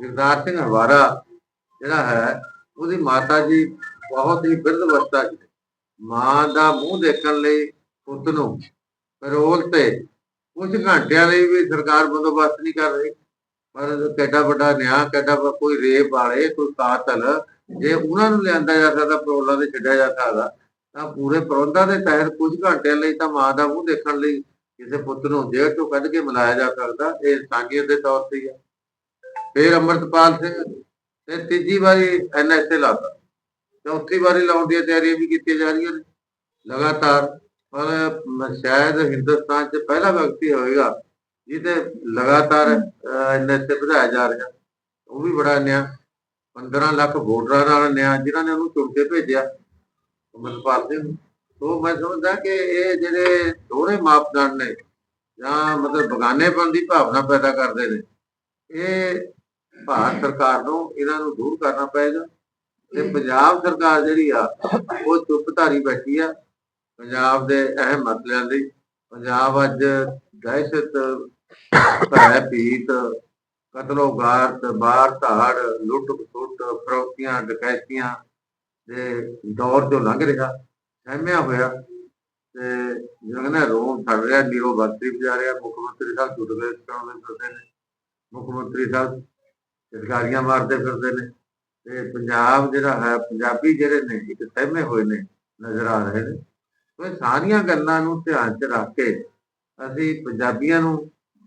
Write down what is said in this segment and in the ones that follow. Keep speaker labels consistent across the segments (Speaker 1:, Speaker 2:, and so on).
Speaker 1: ਗੁਰਦਾਰ ਸਿੰਘ ਹਵਾਰਾ ਜਿਹੜਾ ਹੈ, ਉਹਦੀ ਮਾਤਾ ਜੀ ਬਹੁਤ ਹੀ ਬਿਰਧ ਅਵਸਥਾ 'ਚ ਮਾਂ ਦਾ ਮੂੰਹ ਦੇਖਣ ਲਈ ਪੁੱਤ ਨੂੰ ਪੈਰੋਲ ਤੇ ਕੁਝ ਘੰਟਿਆਂ ਲਈ ਵੀ ਸਰਕਾਰ ਬੰਦੋਬਸਤ ਨਹੀਂ ਕਰ ਰਹੀ। ਪਰ ਕਿੱਡਾ ਵੱਡਾ ਨਿਆਂ, ਕਿੱਡਾ ਕੋਈ ਰੇਪ ਵਾਲੇ, ਕੋਈ ਕਾਤਲ, ਜੇ ਉਹਨਾਂ ਨੂੰ ਲਿਆਂਦਾ ਜਾ ਸਕਦਾ, ਪੈਰੋਲਾਂ ਤੇ ਛੱਡਿਆ ਜਾ ਸਕਦਾ, ਤਾਂ ਪੂਰੇ ਪ੍ਰਬੰਧਾਂ ਦੇ ਤਹਿਤ ਕੁਝ ਘੰਟਿਆਂ ਲਈ ਤਾਂ ਮਾਂ ਦਾ ਮੂੰਹ ਦੇਖਣ ਲਈ ਕਿਸੇ ਪੁੱਤ ਨੂੰ ਜੇਲ੍ਹ ਤੋਂ ਕੱਢ ਕੇ ਮਿਲਾਇਆ ਜਾ ਸਕਦਾ, ਇਹ ਇਨਸਾਨੀਅਤ ਦੇ ਤੌਰ ਤੇ ਹੈ ਫਿਰ ਅਮਰਤਪਾਲ ਸਿੰਘ ਤੇ ਤੀਜੀ ਵਾਰੀ ਐਨਐਸਏ ਲਾਤਾ। ਚੌਥੀ ਵਾਰੀ ਲਾਉਣ ਦੀਆਂ ਤਿਆਰੀਆਂ ਵੀ ਕੀਤੀਆਂ ਜਾ ਰਹੀਆਂ ਨੇ, ਲਗਾਤਾਰ। ਪਰ ਸ਼ਾਇਦ ਹਿੰਦੁਸਤਾਨ 'ਚ ਪਹਿਲਾ ਵਿਅਕਤੀ ਹੋਵੇਗਾ ਜਿਹਦੇ ਲਗਾਤਾਰ ਐਨਐਸਏ ਵਧਾਇਆ ਜਾ ਰਿਹਾ। ਉਹ ਵੀ ਬੜਾ ਨਿਆ। 15 ਲੱਖ ਵੋਟਰਾਂ ਨਾਲ ਨਿਆ, ਜਿਨ੍ਹਾਂ ਨੇ ਉਹਨੂੰ ਚੁਣ ਕੇ ਭੇਜਿਆ। ਅਮਰਤਪਾਲ ਸਿੰਘ। ਸੋ ਮੈਂ ਸਮਝਦਾ ਕਿ ਇਹ ਜਿਹੜੇ ਦੋਹਰੇ ਮਾਪਦੰਡ ਨੇ ਜਾਂ ਮਤਲਬ ਬਗਾਨੇਪਨ ਦੀ ਭਾਵਨਾ ਪੈਦਾ ਕਰਦੇ ਨੇ ਇਹ ਭਾਰਤ ਸਰਕਾਰ ਨੂੰ ਇਹਨਾਂ ਨੂੰ ਦੂਰ ਕਰਨਾ ਪਏਗਾ ਤੇ ਪੰਜਾਬ ਸਰਕਾਰ ਜਿਹੜੀ ਆ ਉਹ ਚੁੱਪਧਾਰੀ ਬੈਠੀ ਆ ਪੰਜਾਬ ਦੇ ਅਹਿਮ ਮਸਲਿਆਂ ਲਈ ਪੰਜਾਬ ਅੱਜ ਦਹਿਸ਼ਤ ਭੈ ਭੀਤ ਕਤਲੋ ਗਾਰਤ ਬਾਰ ਧਾੜ ਲੁੱਟ ਖਸੁੱਟ ਫਰੋਤੀਆਂ ਡਕੈਤੀਆਂ ਦੇ ਦੌਰ ਤੋਂ ਲੰਘ ਰਿਹਾ। ਸਹਿਮਿਆ ਹੋਇਆ ਤੇ ਜਿਹੜਾ ਨਾ ਰੋਮ ਫੜ ਰਿਹਾ ਨੀਰੋ ਬੰਤਰੀ ਜਾ ਰਿਹਾ, ਮੁੱਖ ਮੰਤਰੀ ਸਾਹਿਬ ਚੁਟਕਲੇ ਸੁਣਾਉਂਦੇ ਫਿਰਦੇ ਨੇ। ਮੁੱਖ ਮੰਤਰੀ ਸਾਹਿਬ ਸਰਕਾਰੀਆਂ ਮਾਰਦੇ ਫਿਰਦੇ ਨੇ ਤੇ ਪੰਜਾਬ ਜਿਹੜਾ ਹੈ, ਪੰਜਾਬੀ ਜਿਹੜੇ ਨੇ, ਇੱਕ ਸਹਿਮੇ ਹੋਏ ਨੇ, ਨਜ਼ਰ ਆ ਰਹੇ ਨੇ। ਸੋ ਸਾਰੀਆਂ ਗੱਲਾਂ ਨੂੰ ਧਿਆਨ 'ਚ ਰੱਖ ਕੇ ਅਸੀਂ ਪੰਜਾਬੀਆਂ ਨੂੰ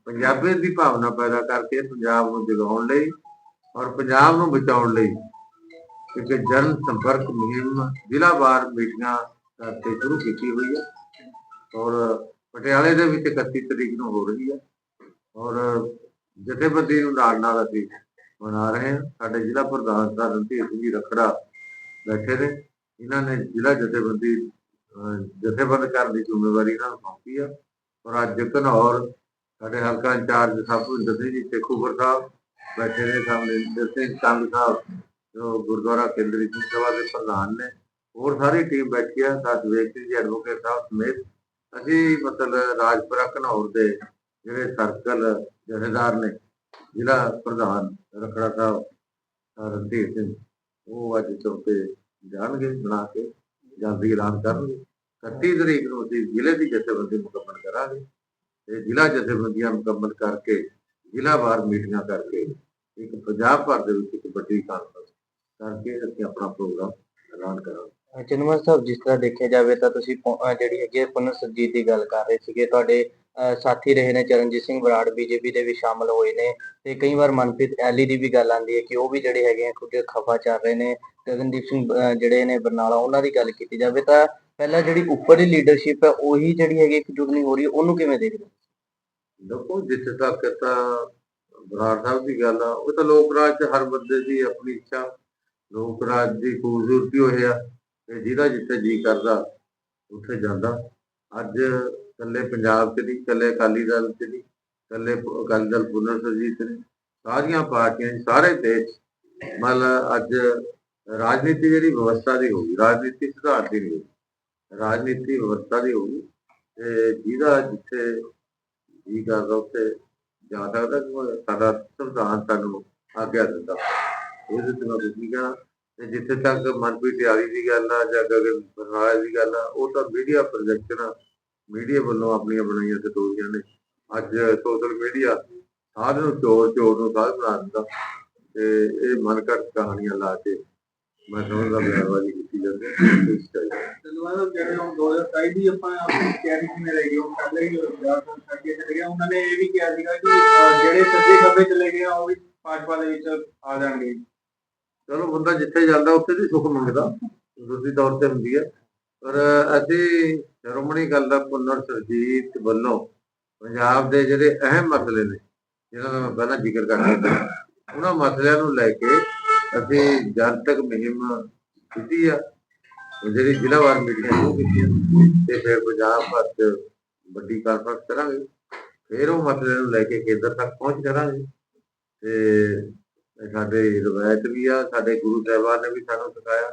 Speaker 1: ਪੰਜਾਬੀ ਦੀ ਭਾਵਨਾ ਪੈਦਾ ਕਰਕੇ ਪੰਜਾਬ ਨੂੰ ਜਗਾਉਣ ਲਈ ਔਰ ਪੰਜਾਬ ਨੂੰ ਬਚਾਉਣ ਲਈ ਇੱਕ ਜਨ ਸੰਪਰਕ ਮੁਹਿੰਮ ਜ਼ਿਲ੍ਹਾਵਾਰ ਮੀਟਿੰਗਾਂ ਕਰਕੇ ਸ਼ੁਰੂ ਕੀਤੀ ਹੋਈ ਹੈ। ਔਰ ਪਟਿਆਲੇ ਦੇ ਵਿੱਚ 31 ਤਰੀਕ ਨੂੰ ਹੋ ਰਹੀ ਹੈ। ਔਰ ਜਥੇਬੰਦੀ ਨੂੰ ਨਾਲ ਨਾਲ ਅਸੀਂ ਮਨਾ ਰਹੇ ਹਾਂ। ਸਾਡੇ ਜ਼ਿਲ੍ਹਾ ਪ੍ਰਧਾਨ ਸਰ ਰਣਧੀਰ ਸਿੰਘ ਜੀ ਰਖੜਾ ਬੈਠੇ ਨੇ। ਇਹਨਾਂ ਨੇ ਜ਼ਿਲ੍ਹਾ ਜਥੇਬੰਦੀ ਅਹ, ਜਥੇਬੰਦ ਕਰਨ ਦੀ ਜ਼ਿੰਮੇਵਾਰੀ ਇਹਨਾਂ ਨੂੰ ਸੌਂਪੀ ਆ। ਔਰ ਅੱਜ ਘਨੌਰ ਸਾਡੇ ਹਲਕਾ ਇੰਚਾਰਜ ਸਾਹਿਬ ਸਿੰਘ ਜੀ ਸੇਖੂਪੁਰ ਸਾਹਿਬ ਬੈਠੇ ਨੇ। ਸਾਹਮਣੇ ਸਿੰਘ ਕੰਗ ਸਾਹਿਬ ਜੋ ਗੁਰਦੁਆਰਾ ਕੇਂਦਰੀ ਸਭਾ ਦੇ ਪ੍ਰਧਾਨ ਨੇ। ਹੋਰ ਸਾਰੀ ਟੀਮ ਬੈਠੀ ਆ ਸਤਵੇਕ ਸਿੰਘ ਜੀ ਐਡਵੋਕੇਟ ਸਾਹਿਬ ਸਮੇਤ। ਅਸੀਂ ਮਤਲਬ ਰਾਜਪੁਰਾ, ਘਨੌਰ ਦੇ ਜਿਹੜੇ ਸਰਕਲ ਜਥੇਦਾਰ ਨੇ, ਜ਼ਿਲ੍ਹਾ ਪ੍ਰਧਾਨ ਰਖੜਾ ਸਾਹਿਬ ਅਹ ਰਣਧੀਰ ਸਿੰਘ, ਉਹ ਅੱਜ ਚੌਥੇ ਜਾਣਗੇ, ਬਣਾ ਕੇ ਜਲਦੀ ਐਲਾਨ ਕਰਨਗੇ। 31 ਤਰੀਕ ਨੂੰ ਅਸੀਂ ਜ਼ਿਲ੍ਹੇ ਦੀ ਜਥੇਬੰਦੀ ਮੁਕੰਮਲ ਕਰਾਂਗੇ ਤੇ ਜ਼ਿਲ੍ਹਾ ਜਥੇਬੰਦੀਆਂ ਮੁਕੰਮਲ ਕਰਕੇ, ਜ਼ਿਲ੍ਹਾ ਜ਼ਿਲ੍ਹਾਵਾਰ ਮੀਟਿੰਗਾਂ ਕਰਕੇ, ਇੱਕ ਪੰਜਾਬ ਭਰ ਦੇ ਵਿੱਚ ਇੱਕ ਵੱਡੀ ਕਾਨਫਰੰਸ ਕਰਕੇ ਅਸੀਂ ਆਪਣਾ ਪ੍ਰੋਗਰਾਮ ਐਲਾਨ ਕਰਾਂਗੇ।
Speaker 2: ਚਨਮਨ ਸਾਹਿਬ, ਜਿਸ ਤਰ੍ਹਾਂ ਦੇਖਿਆ ਜਾਵੇ ਤਾਂ ਤੁਸੀਂ ਪੁ- ਅਹ ਜਿਹੜੀ ਹੈਗੀ ਹੈ ਪੁਨਰ ਸੁਰਜੀਤ ਦੀ ਗੱਲ ਕਰ ਰਹੇ ਸੀਗੇ, ਤੁਹਾਡੇ, ਅਹ ਸਾਥੀ ਰਹੇ ਨੇ ਚਰਨਜੀਤ ਸਿੰਘ ਬਰਾੜ ਬੀਜੇਪੀ ਦੇ ਵੀ ਸ਼ਾਮਲ ਹੋਏ ਨੇ ਤੇ ਕਈ ਵਾਰ ਮਨਪ੍ਰੀਤ ਐਲੀ ਦੀ ਵੀ ਗੱਲ ਆਉਂਦੀ ਹੈ ਕਿ ਉਹ ਵੀ ਜਿਹੜੇ ਹੈਗੇ ਆ ਕੁਝ ਖਫਾ ਚੱਲ ਰਹੇ ਨੇ, ਗਗਨਦੀਪ ਸਿੰਘ, ਅਹ ਜਿਹੜੇ ਨੇ ਬਰਨਾਲਾ, ਉਹਨਾਂ ਦੀ ਗੱਲ ਕੀਤੀ ਜਾਵੇ ਤਾਂ ਪਹਿਲਾਂ ਜਿਹੜੀ ਉੱਪਰਲੀ ਲੀਡਰਸ਼ਿਪ ਹੈ, ਉਹੀ ਜਿਹੜੀ ਹੈਗੀ ਇਕਜੁੱਟ ਨਹੀਂ ਹੋ ਰਹੀ ਉਹਨੂੰ ਕਿਵੇਂ ਦੇਖਦੇ ਹੋ?
Speaker 1: ਦੇਖੋ, ਜਿੱਥੇ ਤੱਕ ਤਾਂ ਬਰਾੜ ਸਾਹਿਬ ਦੀ ਗੱਲ ਆ, ਉਹ ਤਾਂ ਲੋਕ ਰਾਜ ਚ ਹਰ ਬੰਦੇ ਦੀ ਆਪਣੀ ਇੱਛਾ, ਲੋਕ ਰਾਜ ਦੀ ਖੂਬਸੂਰਤੀ ਹੋਈ ਤੇ ਜਿਹਦਾ ਜਿੱਥੇ ਜੀ ਕਰਦਾ, ਉੱਥੇ ਜਾਂਦਾ। ਅੱਜ ਇਕੱਲੇ ਪੰਜਾਬ ਚ ਨਹੀਂ, ਇਕੱਲੇ ਅਕਾਲੀ ਦਲ ਚ ਨਹੀਂ, ਇਕੱਲੇ ਅਕਾਲੀ ਦਲ ਪੁਨਰ ਸੁਰਜੀਤ ਨੇ ਸਾਰੀਆਂ ਪਾਰਟੀਆਂ ਸਾਰੇ ਦੇਸ਼ ਮਤਲਬ ਅੱਜ ਰਾਜਨੀਤੀ ਜਿਹੜੀ ਵਿਵਸਥਾ ਦੀ ਹੋਊਗੀ ਰਾਜਨੀਤੀ ਸੁਧਾਰ ਦੀ ਨਹੀਂ ਹੋਊਗੀ ਰਾਜਨੀਤੀ ਵਿਵਸਥਾ ਦੀ ਹੋਊਗੀ ਤੇ ਜਿਹਦਾ ਜਿੱਥੇ ਜੀ ਕਰਦਾ, ਉੱਥੇ ਜਾ ਸਕਦਾ ਸਾਡਾ ਸੰਵਿਧਾਨ ਸਾਨੂੰ ਆਗਿਆ ਦਿੰਦਾ। ਇਹਦੇ ਤੇ ਮੈਂ ਕੁਝ ਨਹੀਂ ਕਹਿਣਾ ਤੇ ਜਿੱਥੇ ਤੱਕ ਮਨਪ੍ਰੀਤ ਤਿਆਰੀ ਦੀ ਗੱਲ ਆ ਜਾਂ ਗਗਨ ਬਰਨਾਲਾ ਦੀ ਗੱਲ ਆ, ਉਹ ਤਾਂ ਮੀਡੀਆ ਪ੍ਰੋਜੈਕਸ਼ਨ ਮੀਡੀਆ ਵੱਲੋਂ ਆਪਣੀਆਂ ਬਣਾਈਆਂ ਸਟੋਰੀਆਂ ਨੇ। ਅੱਜ ਸੋਸ਼ਲ ਮੀਡੀਆ ਸਾਧ ਨੂੰ ਚੋਰ ਚੋਰ ਨੂੰ ਸਾਧ ਬਣਾ ਦਿੰਦਾ। ਤੇ ਇਹ ਮਨਕਟ ਕਹਾਣੀਆਂ ਲਾ ਕੇ ਮੈਂ ਸਮਝਦਾ ਬਿਆਨਬਾਜ਼ੀ ਕੀਤੀ ਜਾਂਦੀ ਹੈ ਇਸ ਚਾਹੀਦਾ
Speaker 3: ਦਲਵਾਰ ਜਿਹੜੇ ਉਹ 2027 ਦੀ ਆਪਾਂ ਤਿਆਰੀ ਕਿਵੇਂ ਰਹੀ ਉਹ ਪਹਿਲੇ ਹੀ ਪੰਜਾਬ ਤੋਂ ਚਲੇ ਗਏ ਉਹਨਾਂ ਨੇ ਇਹ ਵੀ ਕਿਹਾ ਸੀਗਾ ਕਿ ਜਿਹੜੇ ਸੱਜੇ ਖੱਬੇ ਚਲੇ ਗਏ ਉਹ ਵੀ ਭਾਜਪਾ ਦੇ ਵਿੱਚ ਆ ਜਾਣਗੇ।
Speaker 1: ਚਲੋ ਬੰਦਾ ਜਿੱਥੇ ਜਾਂਦਾ ਉੱਥੇ ਦੀ ਸੁੱਖ ਮੰਗਦਾ ਦੂਸਰੀ ਤੌਰ ਤੇ ਹੁੰਦੀ ਹੈ। ਪਰ ਅਸੀਂ ਸ਼੍ਰੋਮਣੀ ਗੱਲ ਦਾ ਪੁਨਰ ਸਰਜੀਤ ਵੱਲੋਂ ਪੰਜਾਬ ਦੇ ਜਿਹੜੇ ਅਹਿਮ ਮਸਲੇ ਨੇ, ਜਿਨ੍ਹਾਂ ਦਾ ਮੈਂ ਪਹਿਲਾਂ ਜ਼ਿਕਰ ਕਰ ਰਿਹਾ ਉਹਨਾਂ ਮਸਲਿਆਂ ਨੂੰ ਲੈ ਕੇ ਅਸੀਂ ਜਨਤਕ ਮੁਹਿੰਮ ਕੀਤੀ ਆ। ਜਿਹੜੀ ਜ਼ਿਲ੍ਹਾ ਵਾਰ ਮੀਟਿੰਗਾਂ ਸ਼ੁਰੂ ਕੀਤੀਆਂ ਤੇ ਫਿਰ ਪੰਜਾਬ ਭਰ ਚ ਵੱਡੀ ਕਾਨਫਰੰਸ ਕਰਾਂਗੇ। ਫਿਰ ਉਹ ਮਸਲੇ ਨੂੰ ਲੈ ਕੇ ਕੇਂਦਰ ਤੱਕ ਪਹੁੰਚ ਕਰਾਂਗੇ ਤੇ ਸਾਡੇ ਰਵਾਇਤ ਵੀ ਆ ਸਾਡੇ ਗੁਰੂ ਸਾਹਿਬਾਨ ਨੇ ਵੀ ਸਾਨੂੰ ਸਿਖਾਇਆ।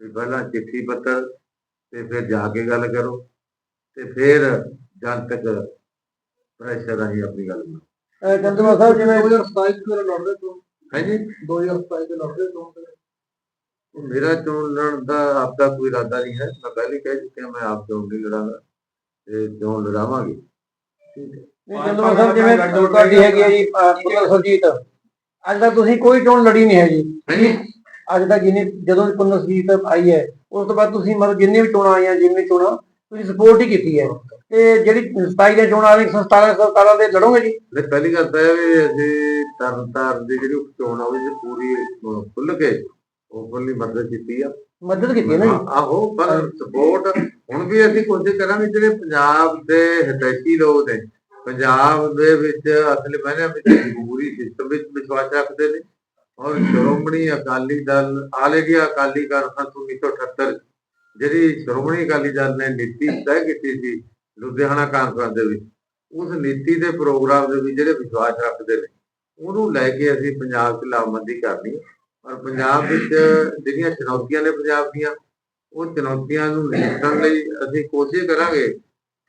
Speaker 1: ਵੀ ਪਹਿਲਾਂ ਚਿੱਠੀ ਪੱਤਰ ਤੇ ਫਿਰ ਜਾ ਕੇ ਗੱਲ ਕਰੋ ਤੇ ਫਿਰ ਜਨਤਕ ਪ੍ਰੈਸ਼ਰ ਰਾਹੀਂ ਆਪਣੀ ਗੱਲ ਨੂੰ
Speaker 3: ਚੰਦਮਾ ਸਾਹਿਬ ਜਿਵੇਂ 2027 ਚ ਲੜ ਰਹੇ ਤੋਂ।
Speaker 1: ਹੈ ਜੀ
Speaker 3: 2027 ਚ ਲੜ ਰਹੇ ਤੋਂ
Speaker 1: ਉਹ ਮੇਰਾ ਚੋਣ ਲੜਨ ਦਾ ਆਪਦਾ ਕੋਈ ਇਰਾਦਾ ਨਹੀਂ ਹੈ। ਮੈਂ ਪਹਿਲੇ ਕਹਿ ਚੁੱਕਿਆ ਮੈਂ ਆਪ ਚੋਣ ਨਹੀਂ ਲੜਾਂਗਾ। ਤੇ ਚੋਣ ਲੜਾਵਾਂਗੇ।
Speaker 3: ਚੰਦਮਾ ਸਾਹਿਬ ਜਿਵੇਂ ਤੁਹਾਡੀ ਹੈਗੀ ਹੈ ਜੀ ਪੁੱਤਰ ਸੁਰਜੀਤ। ਅੱਜ ਤੱਕ ਤੁਸੀਂ ਕੋਈ ਚੋਣ ਲੜੀ ਨਹੀਂ ਹੈ ਜੀ।
Speaker 1: ਹਾਂਜੀ
Speaker 3: ਅੱਜ ਤੱਕ ਜਿੰਨੀ ਜਦੋਂ ਪੁੱਤਰ ਸੁਰਜੀਤ ਆਈ ਹੈ ਉਸ ਤੋਂ ਬਾਅਦ ਤੁਸੀਂ ਮਤਲਬ ਜਿੰਨੀ ਵੀ ਚੋਣਾਂ ਆਈਆਂ ਜਿੰਨੀ ਚੋਣਾਂ ਤੁਸੀਂ ਸਪੋਰਟ ਹੀ ਕੀਤੀ ਹੈ। ਤੇ ਜਿਹੜੀ 27 ਦੀਆਂ ਚੋਣਾਂ ਆ ਰਹੀਆਂ 17 17 ਦੇ ਲੜੋਗੇ ਜੀ।
Speaker 1: ਤੇ ਪਹਿਲੀ ਗੱਲ ਤਾਂ ਇਹ ਵੀ ਅਸੀਂ ਤਰਨਤਾਰਨ ਦੀ ਜਿਹੜੀ ਚੋਣ ਆ ਉਹਦੇ 'ਚ ਪੂਰੀ ਖੁੱਲ੍ਹ ਕੇ ਓਪਨਲੀ ਮਦਦ ਕੀਤੀ ਆ।
Speaker 3: ਮਦਦ ਕੀਤੀ ਨਾ
Speaker 1: ਆਹੋ ਪਰ ਸਪੋਰਟ ਹੁਣ ਵੀ ਅਸੀਂ ਕੋਸ਼ਿਸ਼ ਕਰਾਂਗੇ ਜਿਹੜੇ ਪੰਜਾਬ ਦੇ ਹਿਤੈਸ਼ੀ ਲੋਕ ਨੇ ਪੰਜਾਬ ਦੇ ਵਿੱਚ ਅਸਲ ਮਾਇਨੇ ਵਿੱਚ ਜਮਹੂਰੀ ਸਿਸਟਮ ਵਿੱਚ ਵਿਸ਼ਵਾਸ ਰੱਖਦੇ ਨੇ। ਔਰ Shiromani Akali Dal all India Akali Congress 1978 ਜਿਹੜੀ ਸ਼੍ਰੋਮਣੀ ਅਕਾਲੀ ਦਲ ਨੇ ਨੀਤੀ ਤੈਅ ਕੀਤੀ ਸੀ ਲੁਧਿਆਣਾ ਕਾਨਫਰੰਸ ਦੇ ਵਿੱਚ, ਉਸ ਨੀਤੀ ਦੇ ਪ੍ਰੋਗਰਾਮ ਦੇ ਵਿੱਚ ਜਿਹੜੇ ਵਿਸ਼ਵਾਸ ਰੱਖਦੇ ਨੇ, ਉਹਨੂੰ ਲੈ ਕੇ ਅਸੀਂ ਪੰਜਾਬ 'ਚ ਲਾਮਬੰਦੀ ਕਰਨੀ ਔਰ ਪੰਜਾਬ ਵਿੱਚ ਜਿਹੜੀਆਂ ਚੁਣੌਤੀਆਂ ਨੇ ਪੰਜਾਬ ਦੀਆਂ, ਉਹ ਚੁਣੌਤੀਆਂ ਨੂੰ ਨਿਪਟਣ ਲਈ ਅਸੀਂ ਕੋਸ਼ਿਸ਼ ਕਰਾਂਗੇ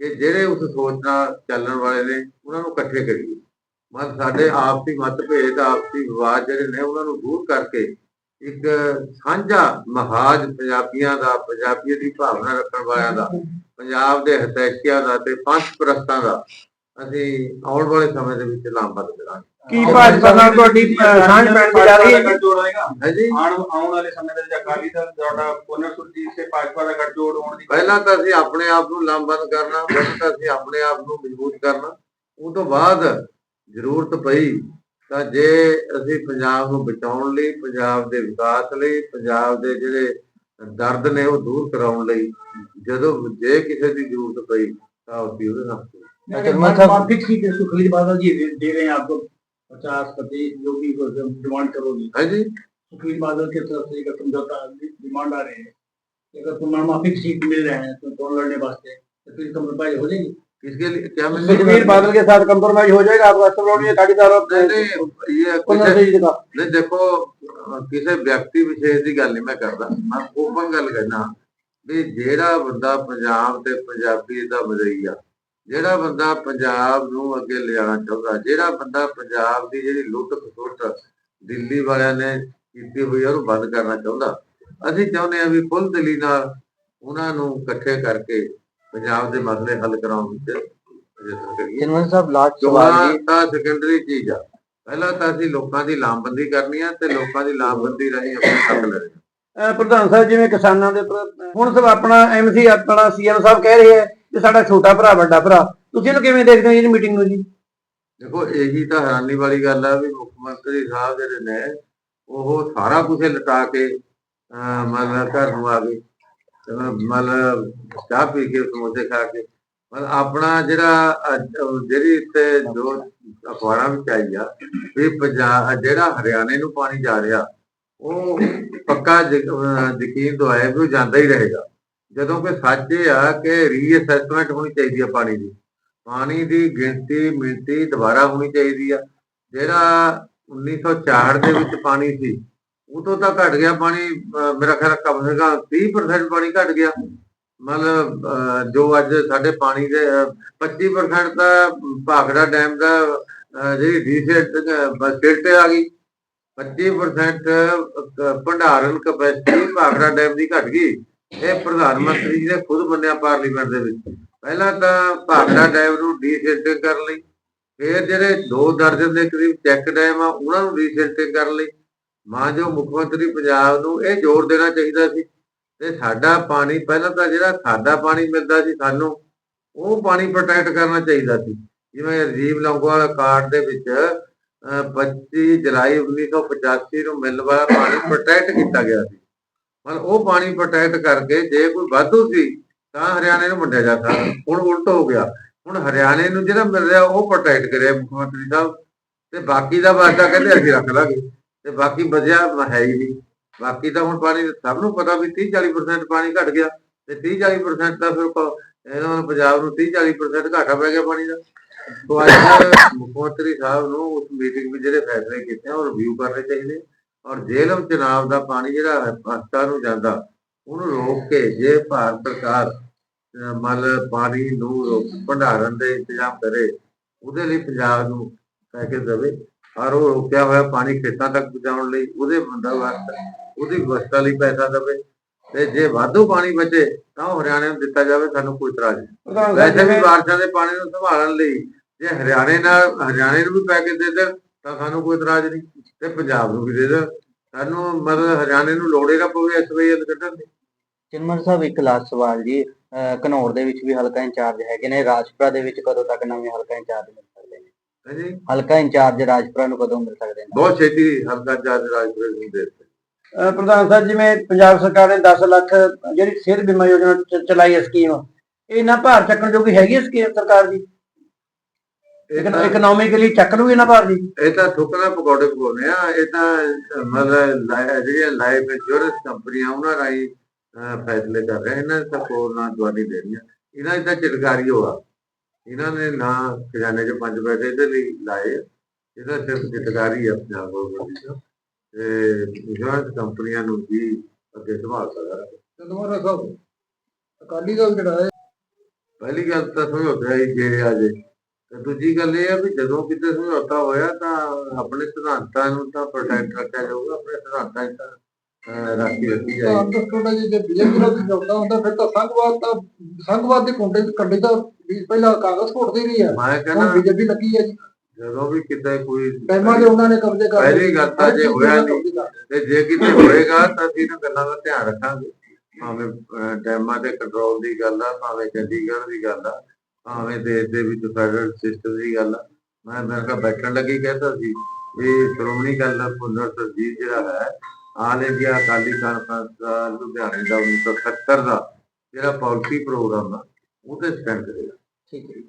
Speaker 1: ਕਿ ਜਿਹੜੇ ਉਸ ਸੋਚ ਨਾਲ ਚੱਲਣ ਵਾਲੇ ਨੇ, ਉਹਨਾਂ ਨੂੰ ਇਕੱਠੇ ਕਰੀਏ। ਮਤ ਸਾਡੇ ਆਪਸੀ ਮਤਭੇਦ, ਆਪਸੀ ਵਿਵਾਦ ਜਿਹੜੇ ਨੇ, ਉਹਨਾਂ ਨੂੰ ਦੂਰ ਕਰਕੇ ਇੱਕ ਸਾਂਝਾ ਮਹਾਜ ਪੰਜਾਬੀਆਂ ਦਾ ਪੰਜਾਬੀ ਦੀ ਭਾਵਨਾ ਰੱਖਣ ਵਾਲਿਆਂ ਦਾ, ਪੰਜਾਬ ਦੇ ਹਤੈਕਿਆਂ ਦਾ ਤੇ ਪੰਥ ਪ੍ਰਸਤਾਂ ਦਾ ਅਸੀਂ ਆਉਣ ਵਾਲੇ ਸਮੇਂ ਦੇ ਵਿੱਚ ਲਾਮਬੰਦ ਕਰਾਂਗੇ
Speaker 3: ਕੀ ਭਾਜਪਾ ਨਾਲ ਤੁਹਾਡੀ ਸਾਂਝ ਪੈਣ ਦੀ ਜਾ ਰਹੀ ਹੈ?
Speaker 1: ਹਾਂਜੀ।
Speaker 3: ਆਉਣ ਵਾਲੇ ਸਮੇਂ ਦੇ ਵਿੱਚ ਅਕਾਲੀ ਦਲ ਤੁਹਾਡਾ ਪੁਨਰ ਸੁਰਜੀਤ ਤੇ ਭਾਜਪਾ ਦਾ ਗੱਠਜੋੜ ਹੋਣ ਦੀ
Speaker 1: ਪਹਿਲਾਂ ਤਾਂ ਅਸੀਂ ਆਪਣੇ ਆਪ ਨੂੰ ਲਾਮਬੰਦ ਕਰਨਾ ਪਹਿਲਾਂ ਤਾਂ ਅਸੀਂ ਆਪਣੇ ਆਪ ਨੂੰ ਮਜ਼ਬੂਤ ਕਰਨਾ। ਉਹ ਤੋਂ ਬਾਅਦ ਜ਼ਰੂਰਤ ਪਈ ਤਾਂ ਜੇ ਅਸੀਂ ਪੰਜਾਬ ਨੂੰ ਬਚਾਉਣ ਲਈ ਪੰਜਾਬ ਦੇ ਵਿਕਾਸ ਲਈ ਪੰਜਾਬ ਦੇ ਜਿਹੜੇ ਦਰਦ ਨੇ ਉਹ ਦੂਰ ਕਰਾਉਣ ਲਈ ਜਦੋਂ ਜੇ ਕਿਸੇ ਦੀ ਜ਼ਰੂਰਤ ਪਈ ਤਾਂ ਉਹ ਵੀ ਉਹਦੇ ਨਾਲ
Speaker 3: ਮਾਫੀ ਠੀਕ ਹੈ ਸੁਖਲੀ ਬਾਦਲ ਜੀ ਦੇ ਰਹੇ ਆਪਕੋ पचास पच्चीस जो भी डिमांड करोगी
Speaker 1: ਹਾਂਜੀ
Speaker 3: सुखबीर बादल की तरफ से एक समझौता डिमांड आ रहे हैं अगर तुम्हारा फिक्स सीट मिल रहे हैं तो चुनाव लड़ने वास्ते तो फिर कंप्रोमाइज हो जाएगी
Speaker 1: किसके लिए क्या मिल
Speaker 3: सुखबीर बादल के साथ कंप्रोमाइज हो जाएगा आपका सब लोग ये काटी
Speaker 1: नहीं नहीं ये
Speaker 3: पुनर
Speaker 1: किसी-
Speaker 3: सुरजीत का
Speaker 1: ਨਹੀਂ ਦੇਖੋ ਅਹ ਕਿਸੇ ਵਿਅਕਤੀ ਵਿਸ਼ੇਸ਼ ਦੀ ਗੱਲ ਨਹੀਂ ਮੈਂ ਕਰਦਾ ਮੈਂ ਓਪਨ ਗੱਲ ਕਰਨਾ ਵੀ ਜਿਹੜਾ ਬੰਦਾ ਪੰਜਾਬ ਤੇ ਪੰਜਾਬੀ ਦਾ ਮਜ਼ਈ ਆ ਜਿਹੜਾ ਬੰਦਾ ਪੰਜਾਬ ਨੂੰ ਅੱਗੇ ਲਿਜਾਣਾ ਚਾਹੁੰਦਾ ਜਿਹੜਾ ਬੰਦਾ ਪੰਜਾਬ ਦੀ ਜਿਹੜੀ ਲੁੱਟ ਖਸੁੱਟ ਦਿੱਲੀ ਵਾਲਿਆਂ ਨੇ ਕੀਤੀ ਹੋਈ ਆ ਉਹਨੂੰ ਬੰਦ ਕਰਨਾ ਚਾਹੁੰਦਾ। ਅਸੀਂ ਚਾਹੁੰਦੇ ਆ ਵੀ ਖੁੱਲ੍ਹ ਦਿਲੀ ਨਾਲ ਉਹਨਾਂ ਨੂੰ ਇਕੱਠੇ ਕਰਕੇ ਪੰਜਾਬ ਦੇ ਮਸਲੇ ਹੱਲ ਕਰਾਉਣ ਵਿੱਚ ਯਤਨ ਕਰੀਏ।
Speaker 2: ਸਾਹਿਬ ਲਾਸਟ ਸਵਾਲ ਜੀ।
Speaker 1: ਤਾਂ ਸੈਕੰਡਰੀ ਚੀਜ਼ ਆ। ਪਹਿਲਾਂ ਤਾਂ ਅਸੀਂ ਲੋਕਾਂ ਦੀ ਲਾਮਬੰਦੀ ਕਰਨੀ ਆ ਤੇ ਲੋਕਾਂ ਦੀ ਲਾਮਬੰਦੀ ਰਾਹੀਂ ਆਪਣੇ ਹੱਕ
Speaker 3: ਅਹ ਪ੍ਰਧਾਨ ਸਾਹਿਬ ਜਿਵੇਂ ਕਿਸਾਨਾਂ ਦੇ ਹੁਣ ਸਭ ਆਪਣਾ ਐਮਸੀ ਆਪਣਾ ਸੀਐਮ ਸਾਹਿਬ ਕਹਿ ਰਹੇ ਹੈ ਕਿ ਸਾਡਾ ਛੋਟਾ ਭਰਾ, ਵੱਡਾ ਭਰਾ, ਤੁਸੀਂ ਇਹਨੂੰ ਕਿਵੇਂ ਦੇਖਦੇ ਹੋ ਜੀ ਮੀਟਿੰਗ ਨੂੰ ਜੀ?
Speaker 1: ਦੇਖੋ, ਇਹੀ ਤਾਂ ਹੈਰਾਨੀ ਵਾਲੀ ਗੱਲ ਆ ਵੀ ਮੁੱਖ ਮੰਤਰੀ ਸਾਹਿਬ ਜਿਹੜੇ ਨੇ, ਉਹ ਸਾਰਾ ਕੁਝ ਲਟਾ ਕੇ, ਅਹ ਘਰ ਨੂੰ ਆ ਗਏ। ਤੇ ਮਤਲਬ ਚਾਹ ਪੀ ਕੇ, ਸਮੋਸੇ ਖਾ ਕੇ। ਮਤਲਬ ਆਪਣਾ ਜਿਹੜਾ ਜਿਹੜੀ ਤੇ ਜੋ ਅਖਬਾਰਾਂ ਵਿੱਚ ਆਈ ਆ, ਵੀ ਪੰਜਾਬ, ਜਿਹੜਾ ਹਰਿਆਣੇ ਨੂੰ ਪਾਣੀ ਜਾ ਰਿਹਾ, ਉਹ ਪੱਕਾ ਯਕੀਨ ਦਵਾਇਆ ਵੀ ਉਹ ਜਾਂਦਾ ਹੀ ਰਹੇਗਾ। ਜਦੋਂ ਕਿ ਸੱਚ ਇਹ ਆ ਕਿ ਰੀਅਸੈਸਮੈਂਟ ਹੋਣੀ ਚਾਹੀਦੀ ਆ ਪਾਣੀ ਦੀ। ਪਾਣੀ ਦੀ ਗਿਣਤੀ, ਮਿਣਤੀ ਦੁਬਾਰਾ ਹੋਣੀ ਚਾਹੀਦੀ ਆ। ਜਿਹੜਾ 1964 ਦੇ ਵਿੱਚ ਪਾਣੀ ਸੀ, ਉਦੋਂ ਤਾਂ ਘਟ ਗਿਆ ਪਾਣੀ ਮੇਰਾ ਖਿਆਲ ਕਮ ਸੇ ਕਮ 30% ਪਾਣੀ ਘਟ ਗਿਆ। ਮਤਲਬ ਜੋ ਅੱਜ ਸਾਡੇ ਪਾਣੀ ਦੇ ਅਹ 25% ਦਾ ਭਾਖੜਾ ਡੈਮ ਦਾ ਜਿਹੜੀ ਡੀਸੈਟ ਫੈਸਿਲਿਟੀ ਆ ਗਈ। 25% ਭੰਡਾਰਨ ਕਪੈਸਿਟੀ ਭਾਖੜਾ ਡੈਮ ਦੀ ਘਟ ਗਈ। ਇਹ ਪ੍ਰਧਾਨ ਮੰਤਰੀ ਜੀ ਨੇ ਖੁਦ ਮੰਨਿਆ ਪਾਰਲੀਮੈਂਟ ਦੇ ਵਿੱਚ। ਪਹਿਲਾਂ ਤਾਂ ਭਾਖੜਾ ਡੈਮ ਨੂੰ ਡੀਸੈਟਿੰਗ ਕਰਨ ਲਈ, ਫਿਰ ਜਿਹੜੇ ਦੋ ਦਰਜਨ ਦੇ ਕਰੀਬ ਚੈੱਕ ਡੈਮ ਆ, ਉਹਨਾਂ ਨੂੰ ਡੀਸੈਟਿੰਗ ਕਰਨ ਲਈ। ਮਾਂ ਜੋ ਮੁੱਖ ਮੰਤਰੀ ਪੰਜਾਬ ਨੂੰ ਇਹ ਜ਼ੋਰ ਦੇਣਾ ਚਾਹੀਦਾ ਸੀ ਤੇ ਸਾਡਾ ਪਾਣੀ, ਪਹਿਲਾਂ ਤਾਂ ਜਿਹੜਾ ਸਾਦਾ ਪਾਣੀ ਮਿਲਦਾ ਸੀ ਸਾਨੂੰ, ਉਹ ਪਾਣੀ ਪ੍ਰੋਟੈਕਟ ਕਰਨਾ ਚਾਹੀਦਾ ਸੀ। ਜਿਵੇਂ ਰਾਜੀਵ ਲੌਂਗੋਵਾਲ ਕਾਰਡ ਦੇ ਵਿੱਚ, ਅਹ 25 ਜੁਲਾਈ 1985 ਨੂੰ ਮਿਲਣ ਵਾਲਾ ਪਾਣੀ ਪ੍ਰੋਟੈਕਟ ਕੀਤਾ ਗਿਆ ਸੀ। ਮਤਲਬ ਉਹ ਪਾਣੀ ਪ੍ਰੋਟੈਕਟ ਕਰਕੇ ਜੇ ਕੋਈ ਵਾਧੂ ਸੀ ਤਾਂ ਹਰਿਆਣੇ ਨੂੰ ਵੰਡਿਆ ਜਾ ਹੁਣ ਉਲਟ ਹੋ ਗਿਆ। ਹੁਣ ਹਰਿਆਣੇ ਨੂੰ ਜਿਹੜਾ ਮਿਲ ਰਿਹਾ ਉਹ ਪ੍ਰੋਟੈਕਟ ਕਰਿਆ ਮੁੱਖ ਮੰਤਰੀ ਸਾਹਿਬ। ਤੇ ਬਾਕੀ ਦਾ ਵਾਅਦਾ ਕਹਿੰਦੇ ਅਸੀਂ ਰੱਖ ਲਾਂਗੇ। ਤੇ ਬਾਕੀ ਬਚਿਆ ਹੈ ਹੀ ਨਹੀਂ। ਬਾਕੀ ਤਾਂ ਹੁਣ ਪਾਣੀ ਸਭ ਨੂੰ ਪਤਾ ਵੀ 30 40% ਪਾਣੀ ਘਟ ਗਿਆ। ਤੇ 30 40% ਤਾਂ ਫਿਰ ਇਹਨਾਂ ਨੂੰ ਪੰਜਾਬ ਨੂੰ 30 40% ਘਾਟਾ ਪੈ ਗਿਆ ਪਾਣੀ ਦਾ। ਤੋਂ ਅੱਜ ਮੁੱਖ ਮੰਤਰੀ ਸਾਹਿਬ ਨੂੰ ਉਸ ਮੀਟਿੰਗ ਵਿੱਚ ਜਿਹੜੇ ਫੈਸਲੇ ਕੀਤੇ ਉਹ ਰਿਵਿਊ ਕਰਨੇ ਚਾਹੀਦੇ ਔਰ ਜੇਲ੍ਹ ਚੁਣਾਵ ਦਾ ਪਾਣੀ ਜਿਹੜਾ ਪਾਕਿਸਤਾਨ ਨੂੰ ਜਾਂਦਾ ਉਹਨੂੰ ਰੋਕ ਕੇ ਜੇ ਭਾਰਤ ਸਰਕਾਰ ਲਓ ਪਾਣੀ ਨੂੰ ਰੋਕ- ਭੰਡਾਰਨ ਦੇ ਇੰਤਜ਼ਾਮ ਕਰੇ ਉਹਦੇ ਲਈ ਪੰਜਾਬ ਨੂੰ ਪੈਕੇਜ ਦੇਵੇ। ਔਰ ਉਹ ਰੁਕਿਆ ਹੋਇਆ ਪਾਣੀ ਖੇਤਾਂ ਤੱਕ ਪਹੁੰਚਾਉਣ ਲਈ ਉਹਦੇ ਬੰਦਾ ਵਾਸਤੇ ਉਹਦੀ ਵਿਵਸਥਾ ਲਈ ਪੈਸਾ ਦੇਵੇ। ਤੇ ਜੇ ਵਾਧੂ ਪਾਣੀ ਬਚੇ ਤਾਂ ਉਹ ਹਰਿਆਣੇ ਨੂੰ ਦਿੱਤਾ ਜਾਵੇ ਸਾਨੂੰ ਕੋਈ ਇਤਰਾਜ਼ ਨਹੀਂ। ਵੈਸੇ ਵੀ ਬਾਰਿਸ਼ਾਂ ਦੇ ਪਾਣੀ ਨੂੰ ਸੰਭਾਲਣ ਲਈ ਜੇ ਹਰਿਆਣੇ ਨਾਲ ਹਰਿਆਣੇ ਨੂੰ ਵੀ ਪੈਕੇਜ ਦੇ ਦੇਣ ਤਾਂ ਸਾਨੂੰ ਕੋਈ ਇਤਰਾਜ਼ ਨਹੀਂ ਤੇ ਪੰਜਾਬ ਨੂੰ ਵੀ ਦੇ ਦੇਣ ਸਾਨੂੰ ਮਤਲਬ ਹਰਿਆਣੇ ਨੂੰ ਲੋੜ ਹੀ ਨਾ ਪਵੇ ਐਸਵਾਈਐਲ ਕੱਢਣ ਦੀ।
Speaker 2: ਚਿੰਮਨ ਸਾਹਿਬ ਇੱਕ ਲਾਸਟ ਸਵਾਲ ਜੀ। ਘਨੌਰ ਦੇ ਵਿੱਚ ਵੀ ਹਲਕਾ ਇੰਚਾਰਜ ਹੈਗੇ ਨੇ। ਰਾਜਪੁਰਾ ਦੇ ਵਿੱਚ ਕਦੋਂ ਤੱਕ ਨਵੇਂ ਹਲਕਾ ਇੰਚਾਰਜ ਮਿਲ ਸਕਦੇ ਨੇ?
Speaker 1: ਹਾਂਜੀ।
Speaker 2: ਹਲਕਾ ਇੰਚਾਰਜ ਰਾਜਪੁਰਾ ਨੂੰ ਕਦੋਂ ਮਿਲ ਸਕਦੇ ਨੇ?
Speaker 1: ਬਹੁਤ ਛੇਤੀ ਹਲਕਾ ਚਾਰਜ ਰਾਜਪੁਰ ਨੂੰ ਦੇ ਦਿੱਤੇ।
Speaker 3: ਪ੍ਰਧਾਨ ਸਾਹਿਬ ਜਿਵੇਂ ਪੰਜਾਬ ਸਰਕਾਰ ਨੇ 10 ਲੱਖ ਜਿਹੜੀ ਸਿਹਤ ਬੀਮਾ ਯੋਜਨਾ ਚਲਾਈ ਹੈ ਸਕੀਮ ਇਹ ਇਹਨਾਂ ਭਾਰ ਚੱਕਣ ਜੋਗੀ ਹੈਗੀ ਹੈ ਸਕੀਮ ਸਰਕਾਰ ਦੀ? ਇਕਨੋਮਿਕਲੀ ਚੱਕ ਲੂਗੀ ਇਹਨਾਂ ਭਾਰ ਦੀ।
Speaker 1: ਇਹ ਤਾਂ ਠੁਕਣਾ ਪਕੌੜੇ ਪਕਾਉਣੇ ਆ ਇਹ ਤਾਂ ਮਤਲਬ ਜਿਹੜੀਆਂ ਲਾਈਫ ਇੰਸ਼ੋਰੈਂਸ ਕੰਪਨੀਆਂ ਉਹਨਾਂ ਅਹ, ਫੈਸਲੇ ਕਰ ਰਹੇ ਇਹਨਾਂ ਨੇ ਤਾਂ ਕੋਈ ਨਾ ਦਵਾਨੀ ਦੇਣੀ ਆ। ਇਹਨਾਂ ਦੀ ਤਾਂ ਚਿੜਕਾਰੀ ਹੋਆ ਇਹਨਾਂ ਨੇ ਨਾ ਖਜ਼ਾਨੇ 'ਚ ਪੰਜ ਪੈਸੇ ਇਹਦੇ ਲਈ ਲਾਏ। ਇਹਦਾ ਸਿਰਫ ਚਿੜਕਾਰੀ ਆ ਪੰਜਾਬ ਗੌਰਮੈਂਟ ਦੀ ਤੇ। ਇੰਸ਼ੋਰੈਂਸ ਕੰਪਨੀਆਂ ਨੂੰ ਵੀ ਅੱਗੇ ਸੰਭਾਲ ਸਕਦਾ
Speaker 3: ਚੰਦਮਾਰਾ ਸਾਹਿਬ ਅਕਾਲੀ ਦਲ ਜਿਹੜਾ ਹੈ।
Speaker 1: ਪਹਿਲੀ ਗੱਲ ਤਾਂ ਸਮਝੌਤਾ ਹੀ ਜੇ ਆ ਜੇ। ਤੇ ਦੂਜੀ ਗੱਲ ਇਹ ਆ ਵੀ ਜਦੋਂ ਕਿਤੇ ਸਮਝੌਤਾ ਹੋਇਆ ਤਾਂ ਆਪਣੇ ਸਿਧਾਂਤਾਂ ਨੂੰ ਤਾਂ ਪ੍ਰੋਟੈਕਟ ਰੱਖਿਆ ਜਾਊਗਾ ਆਪਣੇ ਸਿਧਾਂਤਾਂ 'ਚ ਤਾਂ ਰਾਖੀ ਰੱਖੀ ਜਾਏਗੀ।
Speaker 3: ਦੱਸੋਗਾ ਜੀ ਜੇ ਬੀਜੇਪੀ ਨਾਲ ਸਮਝੌਤਾ ਹੁੰਦਾ ਫਿਰ ਤਾਂ ਸੰਘਵਾਦ ਤਾਂ ਸੰਘਵਾਦ ਦੇ ਕੁੰਡੇ ਕੰਡੇ ਤਾਂ ਵੀ ਪਹਿਲਾਂ ਕਾਂਗਰਸ ਘੋਟਦੀ ਰਹੀ ਹੈ
Speaker 1: ਮੈਂ ਕਹਿੰਦਾ
Speaker 3: ਬੀਜੇਪੀ ਲੱਗੀ ਹੈ ਜੀ।
Speaker 1: ਜਦੋਂ ਵੀ ਕਿਤੇ ਕੋਈ
Speaker 3: ਟਾਈਮਾਂ ਦੇ ਉਹਨਾਂ ਨੇ ਕਬਜ਼ੇ ਕਰ ਲਏ।
Speaker 1: ਪਹਿਲੀ ਗੱਲ ਤਾਂ ਜੇ ਹੋਇਆ ਨਹੀਂ ਤੇ ਜੇ ਕਿਤੇ ਹੋਏਗਾ ਤਾਂ ਇਹਨਾਂ ਗੱਲਾਂ ਦਾ ਧਿਆਨ ਰੱਖਾਂਗੇ। ਭਾਵੇਂ ਅਹ, ਡੈਮਾਂ ਦੇ ਕੰਟਰੋਲ ਦੀ ਗੱਲ ਆ ਭਾਵੇਂ ਚੰਡੀਗੜ੍ਹ ਦੀ ਗੱਲ ਆ ਭਾਵੇਂ ਦੇਸ਼ ਦੇ ਵਿੱਚ ਫੈਡਰਲ ਸਿਸਟਮ ਦੀ ਗੱਲ ਆ। ਮੈਂ ਮੇਰੇ ਕੋਲ ਬੈਠਣ ਲੱਗੀ, ਕਹਿੰਦਾ ਸੀ ਇਹ ਸ਼੍ਰੋਮਣੀ ਗੱਲ ਪੁਨਰ ਸਰਜੀਤ ਜਿਹੜਾ ਹੈ, ਆਲ ਇੰਡੀਆ ਅਕਾਲੀ ਕਾਂਗਰਸ ਦਾ, ਲੁਧਿਆਣੇ ਦਾ 1970 ਦਾ ਜਿਹੜਾ ਪਾਲਿਸੀ ਪ੍ਰੋਗਰਾਮ ਆ, ਉਹਦੇ ਸਟੈਂਡ ਕਰੇਗਾ
Speaker 2: ਠੀਕ ਹੈ।